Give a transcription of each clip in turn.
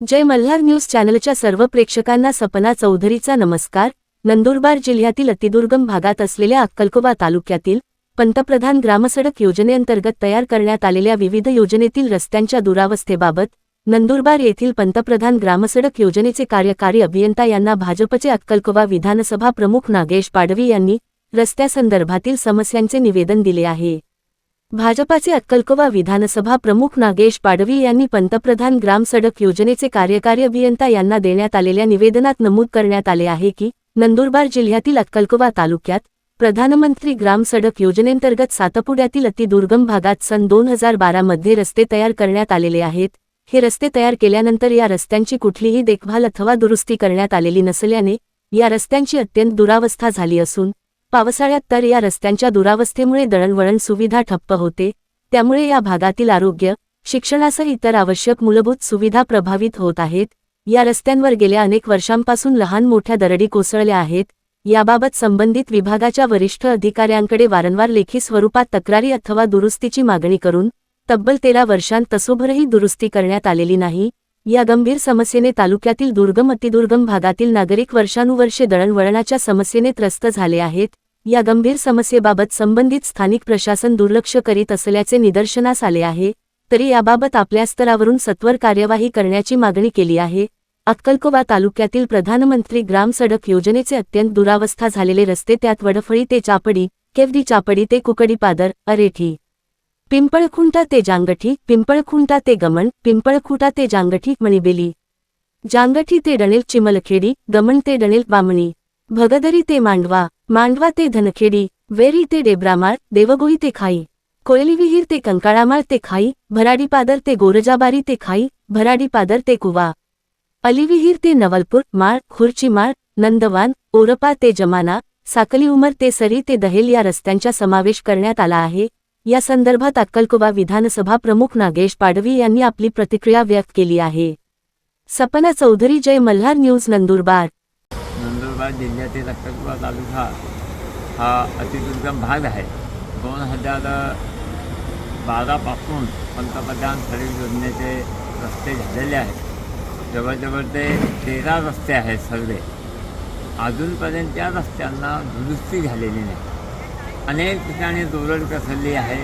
जय Malhar news चॅनलच्या सर्व प्रेक्षकांना सपना चौधरीचा नमस्कार. नंदुरबार जिल्ह्यातील अतिदुर्गम भागात असलेल्या अक्कलकोबा तालुक्यातील पंतप्रधान ग्रामसडक योजनेअंतर्गत तयार करण्यात आलेल्या विविध योजनेतील रस्त्यांच्या दुरावस्थेबाबत नंदुरबार येथील पंतप्रधान ग्रामसडक योजनेचे कार्यकारी अभियंता यांना भाजपचे अक्कलकोबा विधानसभा प्रमुख नागेश पाडवी यांनी रस्त्यासंदर्भातील समस्यांचे निवेदन दिले आहे. भाजपाचे अक्कलकोवा विधानसभा प्रमुख नागेश पाडवी यांनी पंतप्रधान ग्राम सडक योजनेचे कार्यकारी अभियंता यांना देण्यात आलेल्या निवेदनात नमूद करण्यात आले आहे की नंदुरबार जिल्ह्यातील अक्कलकोवा तालुक्यात प्रधानमंत्री ग्राम सडक योजनेंतर्गत सातपुड्यातील अतिदुर्गम भागात सन दोन हजार बारामध्ये रस्ते तयार करण्यात आलेले आहेत. हे रस्ते तयार केल्यानंतर या रस्त्यांची कुठलीही देखभाल अथवा दुरुस्ती करण्यात आलेली नसल्याने या रस्त्यांची अत्यंत दुरावस्था झाली असून पावसाळ्यात तर या रस्त्यांच्या दुरावस्थेमुळे दळणवळण सुविधा ठप्प होते त्यामुळे या भागातील आरोग्य शिक्षणासह इतर आवश्यक मूलभूत सुविधा प्रभावित होत आहेत. या रस्त्यांवर गेल्या अनेक वर्षांपासून लहान मोठ्या दरडी कोसळल्या आहेत. याबाबत संबंधित विभागाच्या वरिष्ठ अधिकाऱ्यांकडे वारंवार लेखी स्वरूपात तक्रारी अथवा दुरुस्तीची मागणी करून तब्बल तेरा वर्षांत तसोभरही दुरुस्ती करण्यात आलेली नाही. या गंभीर समस्येने तालुक्यातील दुर्गम अतिदुर्गम भागातील नागरिक वर्षानुवर्षे दळणवळणाच्या समस्येने त्रस्त झाले आहेत. या गंभीर समस्येबाबत संबंधित स्थानिक प्रशासन दुर्लक्ष करीत असल्याचे निदर्शनास आले आहे. तरी याबाबत आपल्या स्तरावरून सत्वर कार्यवाही करण्याची मागणी केली आहे. अक्कलकोबा तालुक्यातील प्रधानमंत्री ग्राम सडक योजनेचे अत्यंत दुरावस्था झालेले रस्ते त्यात वडफळी ते चापडी केवडी चापडी ते कुकडीपादर अरेठी पिंपळखुंटा ते जांगठी पिंपळखुंटा ते गमण पिंपळखुटा ते जांगठी मणिबेली. जांगठी ते डणेल चिमलखेडी गमण ते डणेल बामणी भगदरी ते मांडवा मांडवा ते धनखेडी वेरी ते डेब्रामाळ देवगोई ते खाई. कोयलीविहीर ते कंकाळामाळ ते खाई भराडीपादर ते गोरजाबारी ते खाई भराडीपादर ते कुवा. अलिविहीर ते नवलपूर माळ खुर्ची माळ नंदवान ओरपा ते जमाना साकली उमर ते सरी ते दहेल या रस्त्यांचा समावेश करण्यात आला आहे. या संदर्भात अक्कलकुवा विधानसभा प्रमुख नागेश पाडवी यांनी आपली प्रतिक्रिया व्यक्त केली आहे. सपना चौधरी जय मल्हार न्यूज नंदुरबार. नंदुरबार जिल्ह्यातील अक्कलकुवा तालुका हा अतिदुर्गम भाग आहे. दोन हजार बारापासून पंतप्रधान सडक योजनेचे रस्ते झालेले आहेत. जवळजवळ ते तेरा रस्ते आहेत सर्वे अजूनपर्यंत त्या रस्त्यांना दुरुस्ती झालेली नाही. अनेक ठिकाणी दरोड कसरली आहे.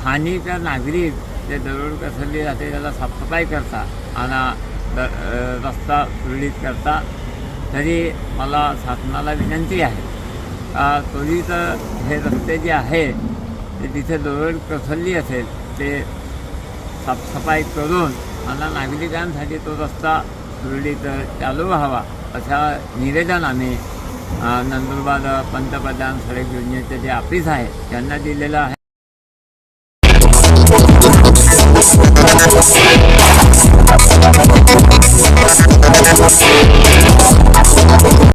स्थानिक नागरिक जे दरोड कसरली जाते त्याला साफसफाई करता आणि द रस्ता सुरळीत करता. तरी मला शासनाला विनंती आहे का त्वरित हे रस्ते जे आहे ते तिथे दरोड कसरली असेल ते साफसफाई करून आणि नागरिकांसाठी तो रस्ता सुरळीत चालू व्हावा अशा निवेदन आम्ही नंदुरबार पंतप्रधान सडक योजनेचं जे ऑफिस आहे त्यांना दिलेलं आहे.